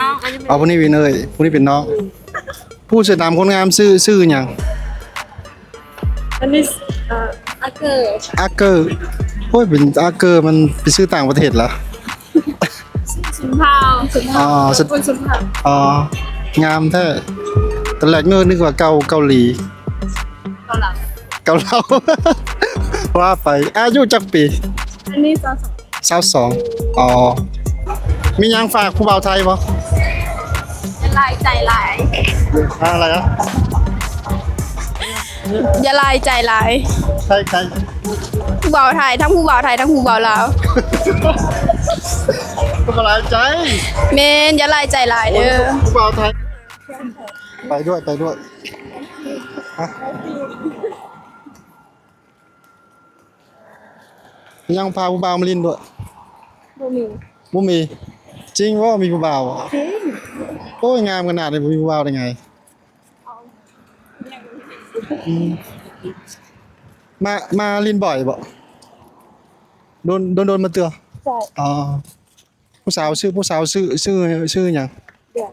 น้องอันนี้เป็นเอาผู้นี้วินเอ้ยผู้นี้เป็นน้อง ผู้เสียตามคนงามชื่อชื่อหยังอันนี้เอ่ออาเกอร์อาเกอร์โอ้ยเป็นอาเกอร์มันเป็นชื่อต่างประเทศเหรอ สุนทาวสุนอ๋ทาอวสุคนสุนทาวอ๋องามแท้ตอนแรกเนื้อนึกว่าเกาเกาหลีเกาหลังเกาเหลา ว่าไปอายุจักปีอันนี้ซอสสาวสองอ๋อมีหยังฝากผู้บ่าวไทยบ่จะ ลายใจลายอะไรอะอย่าลายใจลายใช่ใช่ผู้บ่าวไทยทั้งผู้บ่าวไทยทั้งผู้บ่าวลาวผู้บ่าวใจเมนอย่าลายใจลายเด้อผู้บ่าวไทย ไปด้วยไปด้วยฮะยังพาผู้บ่าวมาลินด้วยบ่มีบ่มี จริงว่ามีผู้บ่าวอะโอ้ยงามขนาดนี้บ่มีผู้บ่าวได้ไงอืมมามาลินบ่อยบ่โดนโดนโดนมาเตือใช่อ๋อผู้สาวชื่อผู้สาวชื่อชื่อชื่อหยังเดือน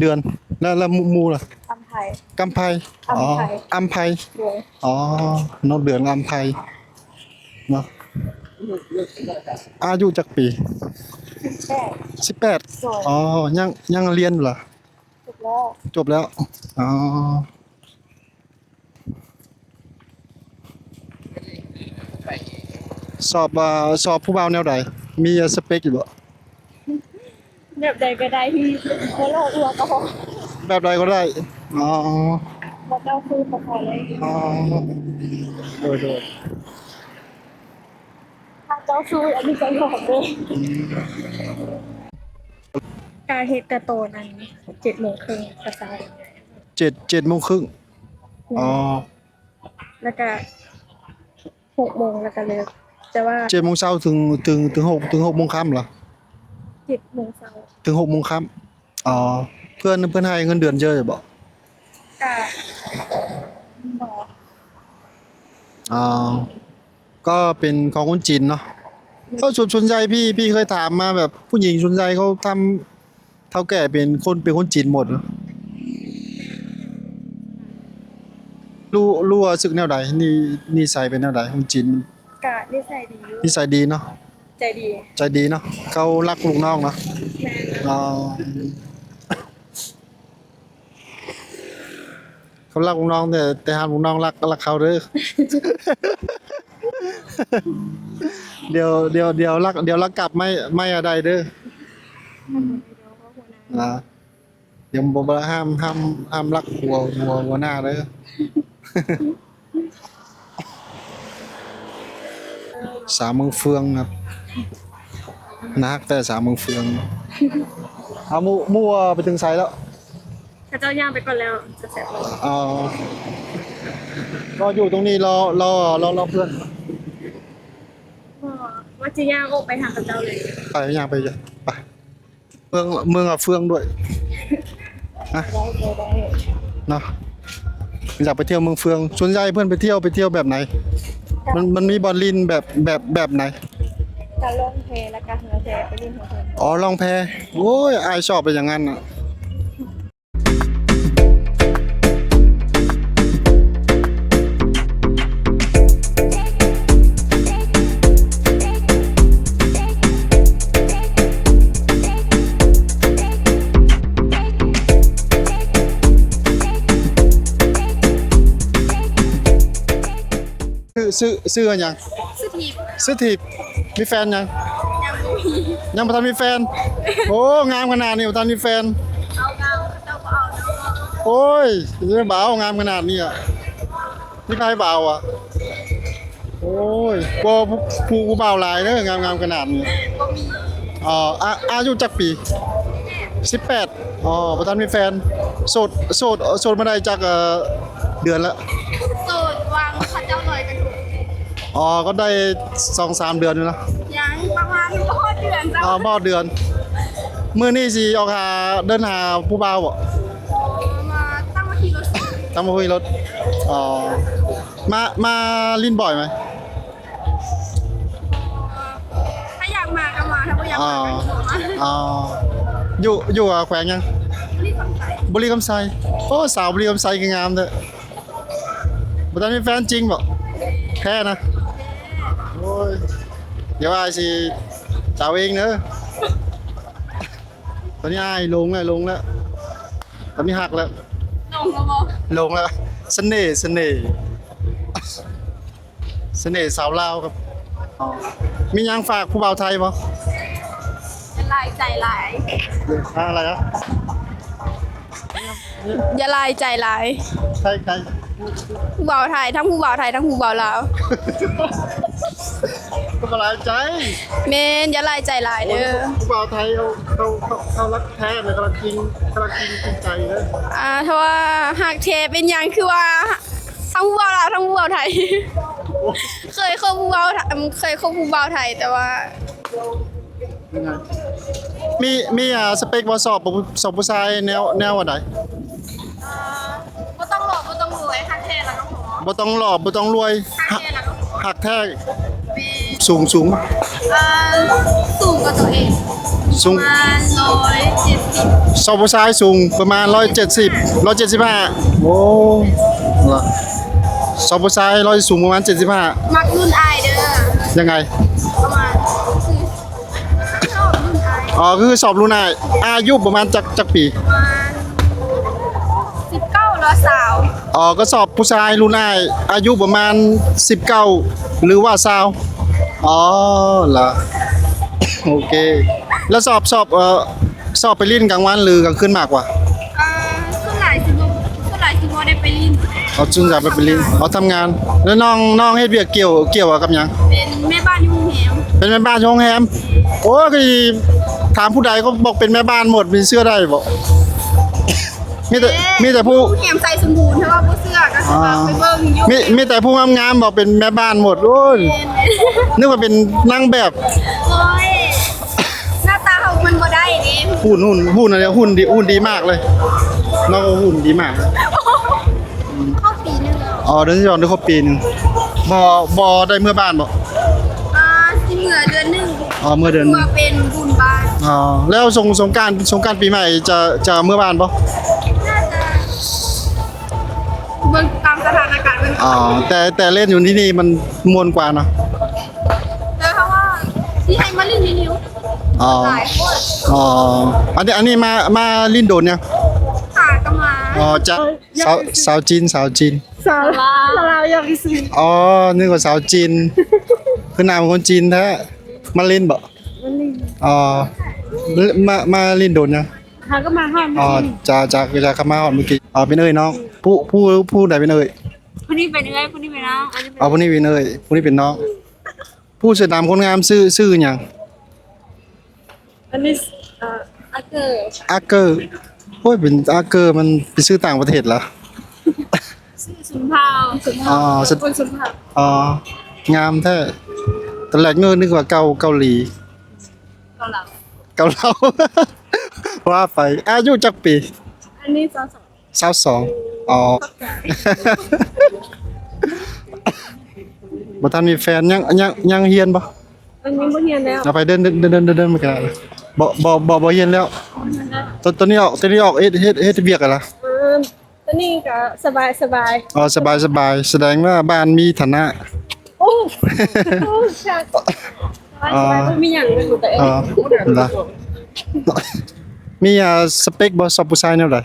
เดือนแล้วแล้วหมูหมูล่ะทำไทยกำไพอ๋ออำไพอำไพเดือนอ๋อน้องเดือนอำไพเนาะอายุจักปี แม่สิบแปดสวยอ๋อ ยังยังเรียนอยู่เหรอ จบแล้วจบแล้ว อ๋อ สอบอ่าสอบผู้บ่าวแนวใดมีสเปคอยู่บ่ แบบใดก็ได้ที่โคโลอัวก็พอแบบใดก็ได้ อ๋อบ่เจ้าคือพอเลย อ๋อ โดยโดยถ้า เจ้าคืออันนี้จะหลอกเลยการเฮ็ดกระโตนอันเจ็ดโมงครึ่งกระซายเจ็ดเจ็ดโมงครึ่งอ๋อแล้วก็หกโมงแล้วก็เลิกแต่ว่าเจ็ดโมงเช้าถึงถึงถึงหกถึงหกโมงค่ำเหรอเจ็ดโมงเช้าถึงหกโมงค่ำอ๋อเพื่อนเพื่อนให้เงินเดือนเยอะบ่ก็บอกอ๋อก็เป็นของคนจีนเนาะ ก็ส่วนส่วนใหญ่พี่พี่เคยถามมาแบบผู้หญิงส่วนใหญ่เขาทำเท่าแก่เป็นคนเป็นคนจีนหมดเหรอรู้รู้ว่าสึกแนวใดนี่นี่ใส่เป็นแนวใดคนจีนมันกะนิสัยดีอยู่นิสัยดีเนาะใจดีใจดีเนาะเขารักลูกน้องเนาะแม่อ๋อเขารักลูกน้องแต่แต่หาลูกน้องรักรักเขาเด้อ เดี๋ยวเดี๋ยวเดี๋ยวรักเดี๋ยวรักกลับไม่ไม่อะไรเด้ออ่าเดี๋ยวบอกว่าห้ามห้ามห้ามรักหัวหัวหัวหน้าเด้อสามเมืองเฟืองครับนักแต่สามเมืองเฟืองเอาหมูหมูไปถึงไซแล้วข้าเจ้าย่างไปก่อนแล้วจะเสร็จแล้วอ๋อรออยู่ตรงนี้รอรอรอรอเพื่อนก็ว่า จะย่างออกไปทางข้าเจ้าเลย ไปย่างไปจ้ะไปเมืองเมืองอะเฟืองด้วยได้ได้ได้เนาะอยากไปเที่ยวเมืองเฟืองส่วนใหญ่เพื่อนไปเที่ยวไปเที่ยวแบบไหน มันมันมีบอลลินแบบแบบแบบไหนการล่องเพลและการเฮือเพลไปยื่นหัวเพลอ๋อลองแพโอ้ยอายชอบไปอย่างนั้นอะ ซื้อซื้อซื้ออันหยังสถีบซื้อถีบมีแฟนยังยังบ่ทันมีแฟน โอ้งามขนาดนี้บ่ทันมีแฟนเอาเงาเจ้าก็เอาเนาะโอ้ยยังบ่าวงามขนาดนี้อะนี่ใครบ่าวอะโอ้ยบ่ผู้ผู้ผู้บ่าวหลายเด้องามงามขนาดนี้อ๋ออะอายุจักปี18อ๋อบ่ทันมีแฟนโสดโสดโสดมาได้จักเอ่อเดือนละ อ๋อก็ได้2-3เดือนอยู่นะยังประมาณพอเดือนเจ้าอ๋อบ่เดือนมื้อนี้สิออกหาเดินหาผู้บ่าวบ่มาตั้งมาทีรถตามมาคุยรถอ๋อมามาลินบ่อยไหมถ้าอยากมาก็มาถ้าไม่อยากอ๋อมาก็ไม่มาอ๋ออยู่อยู่อะแขวงยังนี่สงสัยบุรีคำไซโอ้สาวบุรีคำไซคืองามเด้อบ่ทันมีแฟนจริงบ่แค่นะโอ้ย เดี๋ยวอายสิสาวเองเนอะตอนนี้อายลงแล้วลงแล้ว ตอนนี้หักแล้ว ลงมาบอกลงแล้วเสน่ห์เสน่ห์เสน่ห์สาวลาวครับอ๋อมียังฝากผู้บ่าวไทยบ่จะลายใจลายอะไรอะอย่าลายใจลายใช่ใครผู้บ่าวไทยทั้งผู้บ่าวไทยทั้งผู้บ่าวลาว ก็มาหลายใจเมนอย่าลายใจลายเด้อผู้บ่าวไทยเขาเขาเขาเขารักแท้เลยกำลังจริงกำลังจริงจริงใจเลยอ่าถ้าว่าหากเทเป็นหยังคือว่าทั้งผู้บ่าวลาวทั้งผู้บ่าวไทย เคยคบผู้บ่าวไทยเคยคบผู้บ่าวไทยแต่ว่ายังไงมีมีอ่าสเปคว่าสอบบ่สอบผู้ชายแนวแนวว่าใดก็ต้องหลอกก็ต้องรวยหักเทแล้วก็ขอบ่ต้องหล่อบ่ต้องรวยหักหักเทแล้วก็ขอหักแท้มี สูงสูงอ่าสูงกว่าตัวเองสูงประมาณร้อยเจ็ดสิบสอบผู้ชายสูงประมาณ 170 175 โอ้ล่ะสอบผู้ชายร้อยสูงประมาณ 75 มักรุ่นอายเด้อยังไง ประมาณคือชอบรุ่นอายอ๋อก็คือสอบรุ่นนายอายุประมาณจักจักปี ประมาณสิบเก้าร้อยสาวอ๋อก็สอบผู้ชายรุ่นนายอายุประมาณ 19 หรือว่า20 อ๋อล่ะโอเค แล้วสอบสอบเอ่อสอบไปเล่นกลางวันหรือกลางคืนมากกว่าอ่าส่วนหลายสิบโมส่วนหลายสิบโมได้ไปลินเอาจุนจะไปไปเล่นเอาทำงาน แล้วน้องน้องเฮ็ดเวียกเกี่ยวเกี่ยวกับหยัง เป็นแม่บ้านอยู่โรงแรมเป็นแม่บ้านช่องแฮม โอ้ยก็ถามผู้ใดก็บอกเป็นแม่บ้านหมดมีเสื้อได้บ่ มีแต่มีแต่ผู้แหมใส่สมบูรณ์เพราะว่าผู้เสื้อก็คือว่าไปเบิ่งอยู่มีมีแต่ผู้งามๆบอกเป็นแม่บ้านหมดโอ้ยนึกว่าเป็นนางแบบโอ้ยหน้าตาเขามันบ่ได้เด้หุ่นหุ่นหุ่นอะไรหุ่นดีหุ่นดีมากเลยน้องหุ่นดีมากเข้าปีนึงแล้วอ๋อเดือนที่สองเดือนครบปีหนึงบ่บ่ได้เมื่อบ้านบ่อ่าสิเหลือเดือนหนึงอ๋อเมื่อเดือนตัวเป็นบุญบ้านอ๋อแล้วสงสงกรารสงกรารปีใหม่จะจะเมื่อบ้านบ่น่าจะ สถานการณ์เบิ่งอ๋อแต่แต่เล่นอยู่ที่นี่มันมวนกว่าเนาะแล้วเพราะว่าที่ให้มาลินนิวอ๋อหลายคนอ๋ออันนี้อันนี้มามาลินโดนยังค่ะก็มาอ๋อจะสาวสาวจีนสาวจีนสาวลาวอยากซื้ออ๋อนึกว่าสาวจีนคือหนามเป็นคนจีนแท้มาลินบ่มันนี่อ๋อมามาลินโดนยังหาก็มาห้ามอ๋อจะจะจะคำมาหอดเมื่อกี้ อ๋อเป็นเอ้ยน้อง ผู้ผู้ผู้ใดเป็นเอ้ยผู้นี้เป็นเอ้ยผู้นี้เป็นน้องอันนี้เป็นอ๋อผู้นี้เป็นเอ้ยผู้นี้เป็นน้อง ผู้เสื้อดำคนงามชื่อชื่อหยังอันนี้เอ่ออาเกอร์อาเกอร์โอ้ยเป็นอาเกอร์มันเป็นชื่อต่างประเทศเหรอสุนทาวสุนอ๋ทาอวสุดคนสุนทาวอ๋องามแท้ตอนแรกเนื้อนึกว่าเกาเกาหลี เกาหลังเกาเหลาว่าไปอายุจักปี อันนี้สาวส องสาวสองอ๋อ บ่ทันมีแฟนยังยังยังเฮียนบ่อันนี้บ่เฮียนแล้วเอาไปเดินเดินเดินเดินเดินเดินมากันนะบ่บ่บ่บ่เฮียนแล้วตอนตอนนี้ออกตอนนี้ออกเฮ็ดเฮ็ดเฮ็ดเวียกอะไรล่ะเออตอนนี้ก็สบายสบายอ๋อสบายสบายแสดงว่าบ้านมีฐานะ โอ้โอ้ชัดสบายสบายบ่มีหยังเลยอยู่แต่เออ๋องล่ะมีอ่าสเปคบ่สอบผู้ชายแนวใด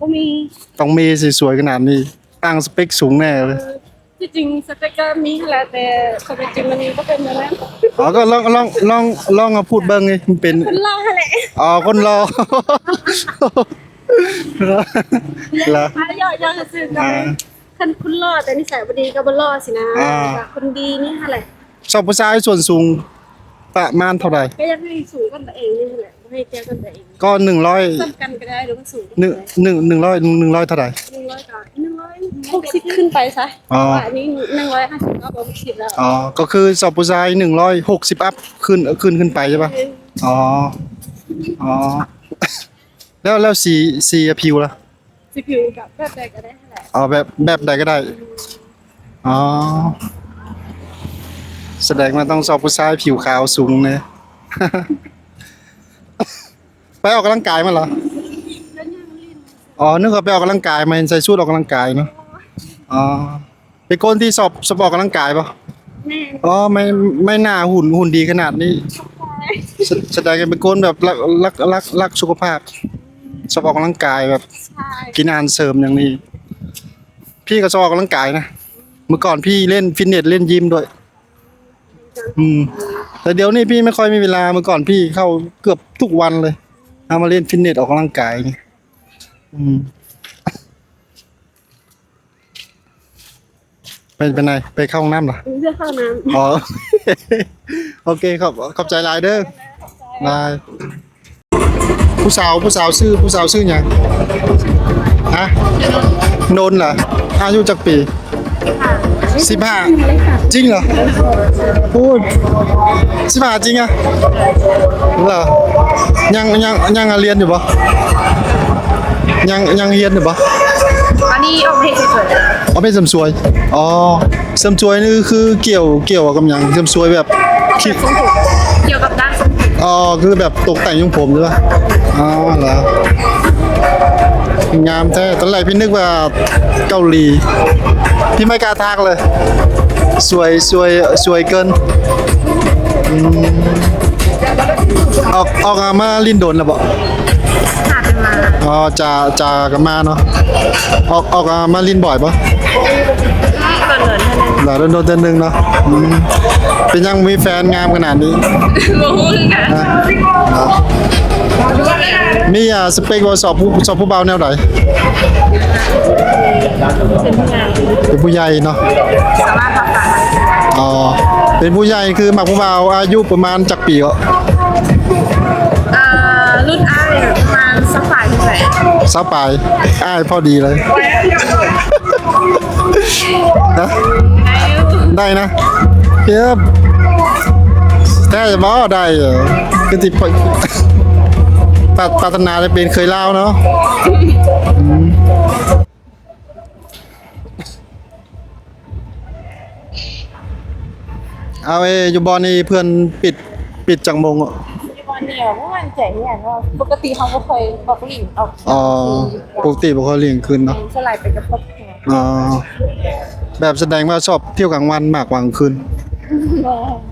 บ่มีต้องมีสิสวยขนาดนี้ตั้งสเปคสูงแน่เลยที่จริงสเปกก็มีแหละแต่สเปกจริงมันก็เป็นอย่างนั้นอ๋อก็ลองลองลองลองเอาพูดเบิ่งไงมันเป็นคนรอแหละอ๋อคนรอละมาย่อยๆซื่อๆกันอ่าคันคุณรอแต่นิสัยบ่ดีก็บ่รอสินะอ่าคนดีนี่หั่นแหละชอบผู้ชายส่วนสูงประมาณเท่าไหร่ก็อยากให้สูงกันตัวเองนี่แหละบ่ ให้แก้กันตัวเองก็หนึ่งร้อยซ้ำกันก็ได้หรือว่าสูงหนึ่งหนึ่งหนึ่งร้อยหนึ่งร้อยเท่าไหร่หนึ่งร้อยก่อนหนึ่งร้อยหกสิบขึ้นไปซะอ๋อว่าอันนี้หนึ่งร้อยห้าสิบก็หกสิบแล้วอ๋อก็คือสอบผู้ชายหนึ่งร้อยหกสิบอัพขึ้นขึ้นขึ้นไปใช่ปะอ๋ออ๋อแล้วแล้วสีสีผิวล่ะสิผิวกับแบบใดก็ได้แหละอ๋อแบบแบบใดก็ได้อ๋อแสดงว่าต้องสอบผู้ชายผิวขาวสูงเนี่ย ไปออกกำลังกายมาเหรออ๋อนึกว่าไปออกกำลังกายมาเห็นใส่ชุดออกกำลังกายเนาะอ๋อเป็นคนที่สอบสอบออกกำลังกายปะแม่อ๋อไม่ไม่น่าหุ่นหุ่นดีขนาดนี้แสแสดงว่าเป็นคนแบบรักรักรักรักสุขภาพชอบออกกำลังกายแบบใช่กินอาหารเสริมอย่างนี้ พี่ก็ชอบออกกำลังกายนะเมื่อก่อนพี่เล่นฟิตเนสเล่นยิมด้วย อืม แต่เดี๋ยวนี้พี่ไม่ค่อยมีเวลาเมื่อก่อนพี่เข้าเกือบทุกวันเลย เอามาเล่นฟิตเนสออกกำลังกายไงอืมไปเป็นไงไปเข้าห้องน้ำเหรอเพื่อเข้าน้อ๋อ โอเคขอบขอบใจหลายเด้อลาย ผู้สาวผู้สาวซื้อผู้สาวซื้อหยังฮะนนท์เหรออายุจักปี สิบห้าจริงเหรอพูดสิบห้าจริงอะเหรอยังยังยังเรียนอยู่ปะยังยังเรียนอยู่ปะำอันนี้ออกเพลงสวยอ๋อเป็นเสริมสวยอ๋อเสริมสวยนี่คือเกี่ยวเกี่ยวกับหยังเสริมสวยแบบคิดเกี่ยวกับด้านทรงผมอ๋อคือแบบตกแต่งยุงผมใช่ปะอ๋อเหรองามแท้ตอนแรกพี่นึกว่าเกาหลี พี่ไม่กล้าทักเลย สวยสวยสวยเกินอืมออกออกมาลินโดนแล้วบ่ขาดเป็นมาอ๋อจาจากับมาเนาะออกออกมาลินบ่อยปะเกินเงินเท่านั้นหลายโดนโดนเดือนหนึ่งเนาะอืมเป็นยังมีแฟนงามขนาดนี้โอ้โหกันนะ มีอะสเปคว่าสอบผู้สอบผู้เบาแนวไหนเป็นผู้งานเป็นผู้ใหญ่เนาะสามารถทำการอ๋อเป็นผู้ใหญ่คือหมักผู้เบาอายุประมาณจักปีก็อ่ารุ่นอ้ายประมาณสักฝ่ายที่ไหนสาวปลายอ้ายพอดีเลยนะได้นะเก็บแต่จะบอกได้เหรอคือที่ป รารปรารถนาจะเป็นเคยเล่าเนาะเอาเออยู่บอลนี่เพื่อนปิดปิดจังมงอะวันเดียวเมื่อวันแจกเนี่ยว่าปกติเขาก็เคยบอกหลิงออกอ๋อปกติบ่ค่อยเลี้ยงคืนเนาะสลายไปกับครอบครัวอ๋อแบบแสดงว่าชอบเที่ยวกลางวันมากกว่ากลางคืน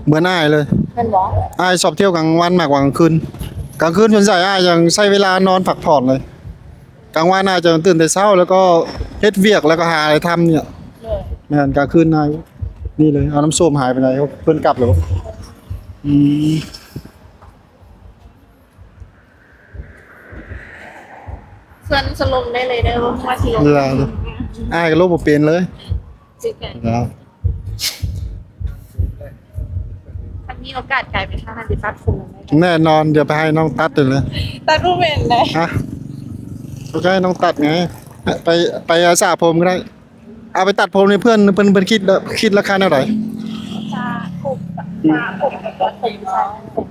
เหมือนอ้ายเลยเป็นบอกอ้ายชอบเที่ยวกลางวันมากกว่ากลางคืน กลางคืนส่วนใหญ่อ้ายยังใช้เวลานอนพักผ่อนเลย กลางวันอ้ายจะตื่นแต่เช้า แล้วก็เฮ็ดเวียกแล้วก็หาอะไรทำเนี่ยเลยแม่นกลางคืนนายนี่เลยเอาน้ำส้มหายไปไหนเพิ่นกลับแล้วบ่อืมส่วนสลงได้เลยเด้อว่าสิลงเวลาเลยอ้ายก็ลบบ่เป็นเลยจิกัน โอกาสกลายเป็นทหารดิปัตคุมได้แน่นอนเดี๋ยวไปให้น้องตัดเลยตัดรูปเป็นเลยฮะก็ให้น้องตัดไง ไปไปอาสาผมก็ได้ เอาไปตัดผมในเพื่อนเพื่อนเพื่อนคิดแล้วคิดราคาเท่าไหร่ตาผมตาผมกับตัวผมใช่ผม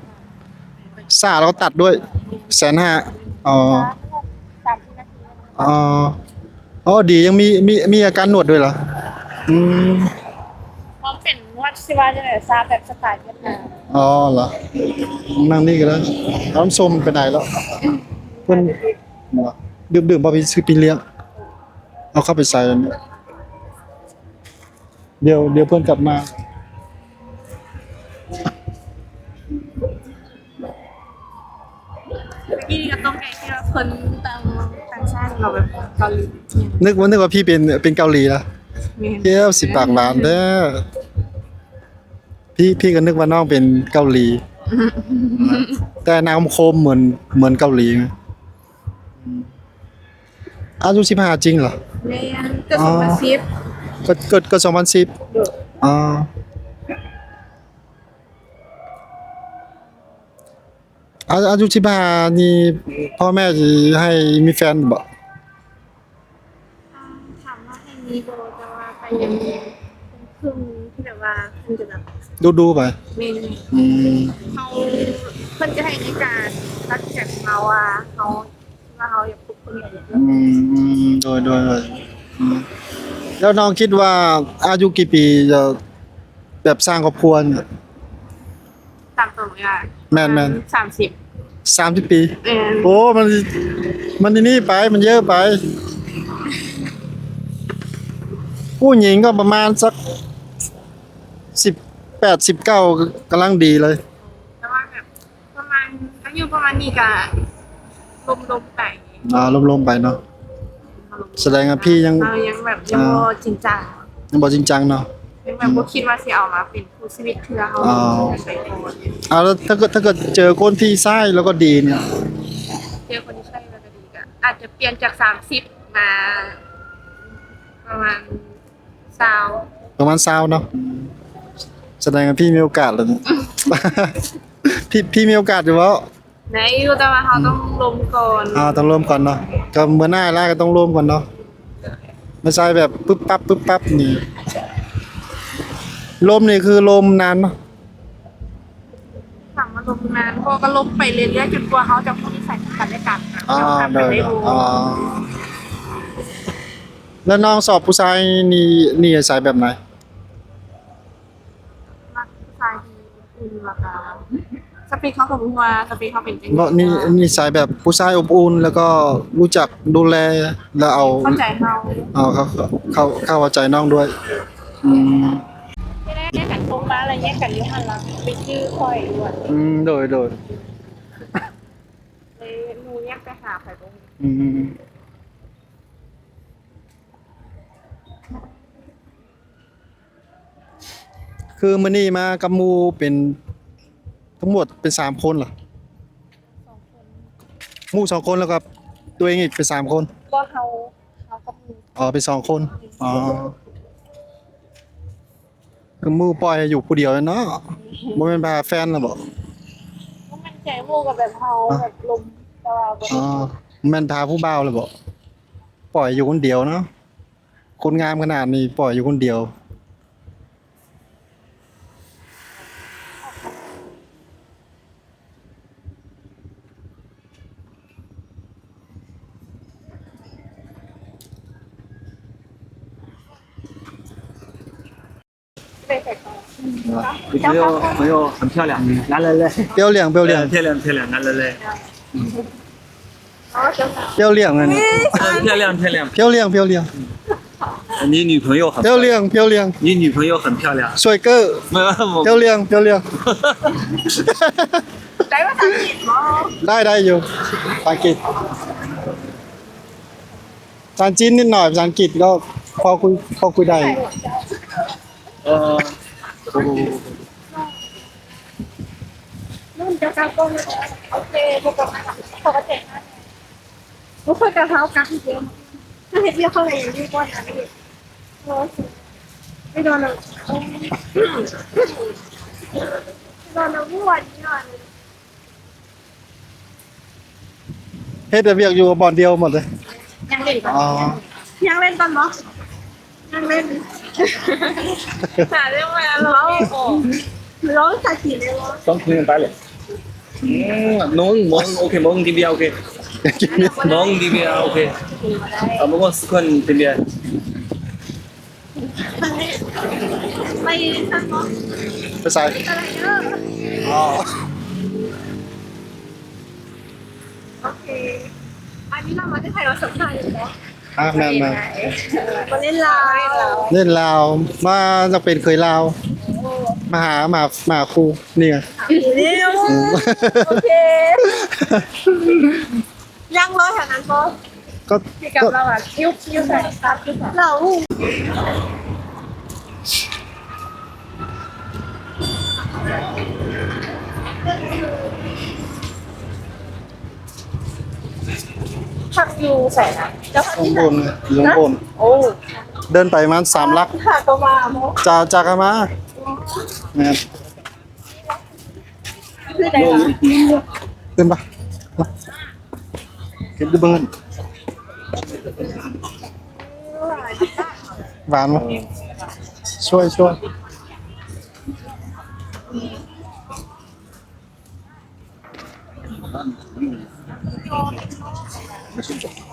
สาเราก็ตัดด้วยแสนห้าอ๋อสามสิบนาทีอ๋ออ๋อ ดียังมีมีมีอาการหนวดด้วยเหรอ อืม พร้อมเป็นวัดสิว่าจะไหนซาแบบสไตล์เวียดนามอ๋อเหรอนั่งนี่ก็ได้เอาน้ำส้มไปไหนแล้วเพื่อนดื่มดื่มบอพี่ซื้อปีเลี้ยงเอาเข้าไปใส่อันนี้เดี๋ยวเดี๋ยวเพื่อนกลับมาพี่ก็ต้องไกลที่ว่าคนตามต่างชาติเราแบบเกาหลีเนี่ยนึกว่านึกว่าพี่เป็นเป็นเกาหลีนะมีเที่ยวสิปากหลานเด้อ พี่พี่ก็นึกว่าน้องเป็นเกาหลี แต่นามโคมเหมือนเหมือนเกาหลีไงอืมอายุสิบห้าจริงเหรอเรียนก็สองพันสิบก็เกิดก็สองพันสิบอ๋ออาอายุสิบห้านี่พ่อแม่จะให้มีแฟนบ่ถามว่าให้มีโบแต่ว่าไปยังเป็นครึ่งที่แบบว่าคุณจะแบบ ดูดูไปเมนอืมเขาเพิ่นจะให้ในการรักจากเราอะเขาว่าเขาอยากปลุกคนอย่างอืมอืมโดยโดยโดยอืมแล้วน้องคิดว่าอายุกี่ปีจะแบบสร้างครอบครัวเนี่ย ตามตัวเวลาแม่นแม่น สามสิบสามสิบปีแม่นโอ้มัน มันนี่ไปมันเยอะไป ผู้หญิงก็ประมาณสักสิบ แปดสิบเก้ากำลังดีเลย แต่ว่าแบบประมาณอายุประมาณนี้ก็ลมลมๆไปอ่าลมๆไปเนาะ แสดงว่าพี่ยัง เรายังแบบยังบ่จริงจังยังบอกจริงจังเนาะ ยังแบบบ่คิดว่าสิเอามาเป็นคู่ชีวิตเทื่อเฮาอ๋อ ไปก่อนเอาแล้วถ้าเกิดถ้าเกิดเจอคนที่ใช่แล้วก็ดีเนี่ย เจอคนที่ใช่แล้วก็ดีก็อาจจะเปลี่ยนจาก30มา ประมาณ20ประมาณซาวเนาะ แสดงว่าพี่มีโอกาสแล้วเนี่ย พี่พี่มีโอกาสอยู่แล้วไหนอยู่แต่ว่าเฮาต้องลมก่อนอ่าต้องร่วมก่อนเนาะก็เหมือนหน้าแรกก็ต้องร่วมก่อนเนาะไม่ใช่แบบปึ๊บปั๊บปึ๊บปั๊บนี่ลมนี่คือลมนานเนาะสั่งมาลมนานพอก็ลมไปเรื่อยๆจนกว่าเขาจะพูดนิสัยกันและกันนะอ่าเราทำกัได้นได้รู้อ๋อแล้วน้องสอบผู้ชายนี่นี่สายแบบไหน มักผู้ชาย ที่อุ่นราคาสปีกเขาสมมติว่าสปีกเขาเป็นจังเพราะนี่นี่สายแบบผู้ชายอบอุ่นแล้วก็รู้จักดูแลแล้วเอาเข้าใจเขาเอาเขาเขาเข้าใจน้องด้วยอืมไม่ได้แยกกันโคงมาอะไรแยกกันอยุหันหลังไปชื่อคอยด้วยอืมโดยโดยเลยหนูแยกไปหาใครตรงนี้อืม คือมันนี่มากับหมูเป็นทั้งหมดเป็นสามคนเหรอสองคนหมู่สองคนแล้วก็ตัวเองอีกเป็นสามคน ก็เขาเขาก็มีอ๋อเป็นสองคน อ๋อคือหมู่ปล่อยให้อยู่ผู้เดียวเลยเนาะบ่แม่นพาแฟนน่ะบ่ก็มันใจมูกับแบบเขาแบบลมแต่ว่าแบบอ๋อแม่นพาผู้บ่าวเลยบ่ปล่อยอยู่คนเดียวเนาะคนงามขนาดนี้ปล่อยอยู่คนเดียว หลี่ยง 你女朋友很漂亮， สวยเกอร์ 没有 เปรี้ยวเหลี่ยงเปรี้ยวเหลี่ยง ได้ภาษาอังกฤษมั้ง ได้ได้อยู่ภาษาอังกฤษภาษาจีนนิดหน่อยภาษาอังกฤษก็พอคุยพอคุยได้ เออนุ่นจะกางกงโอเคพวกกับปกตินะหนูเคยกระเท้ากังเยอะถ้าเห็นเรียกเข้ปอย่างนี้ก็ได้ไม่โดนเลยโดนเลยวุ่นนี่หน่ยเฮ็ดแต่เวียกอยู่บ่อนเดียวหมดเลย ยังเล่นตอนยังเล่นตอนบอส นั่งเล่นหาเรื่องมาแล้วอ้ร้องสักทีเลยวะ ต้องคุยกันไปเลยอืมมองมองโอเคมองดีเบียโอเคมองดีเบียโอเคเอามองสุขันดีเบียไปทางเนไปใส่อ๋อโอเคอันนี้เรามาที่ไทยเราสำคัญอยู่แล้ว อะแม่นมามาเล่นลาวเล่นลาวมาจะเป็นเคยลาว มาหามามาครูนี่ไงเร็วโอเคยังรอแถวนั้นปะก็พี่กับก็เราอะคิ้วคิ้วใส่ครับเรา ผักอยู่ใส่นะแล้วผักข้างที่บไหนนอยู่ข้างบน โอ้เดินไปประมันสามลักผักก็มาโมจากจากกันมาแม่นคือไหนล่ะขึ้นปะมาขึ้นดูเบิร์นหวานปะช่วยช่วย Mas tudo.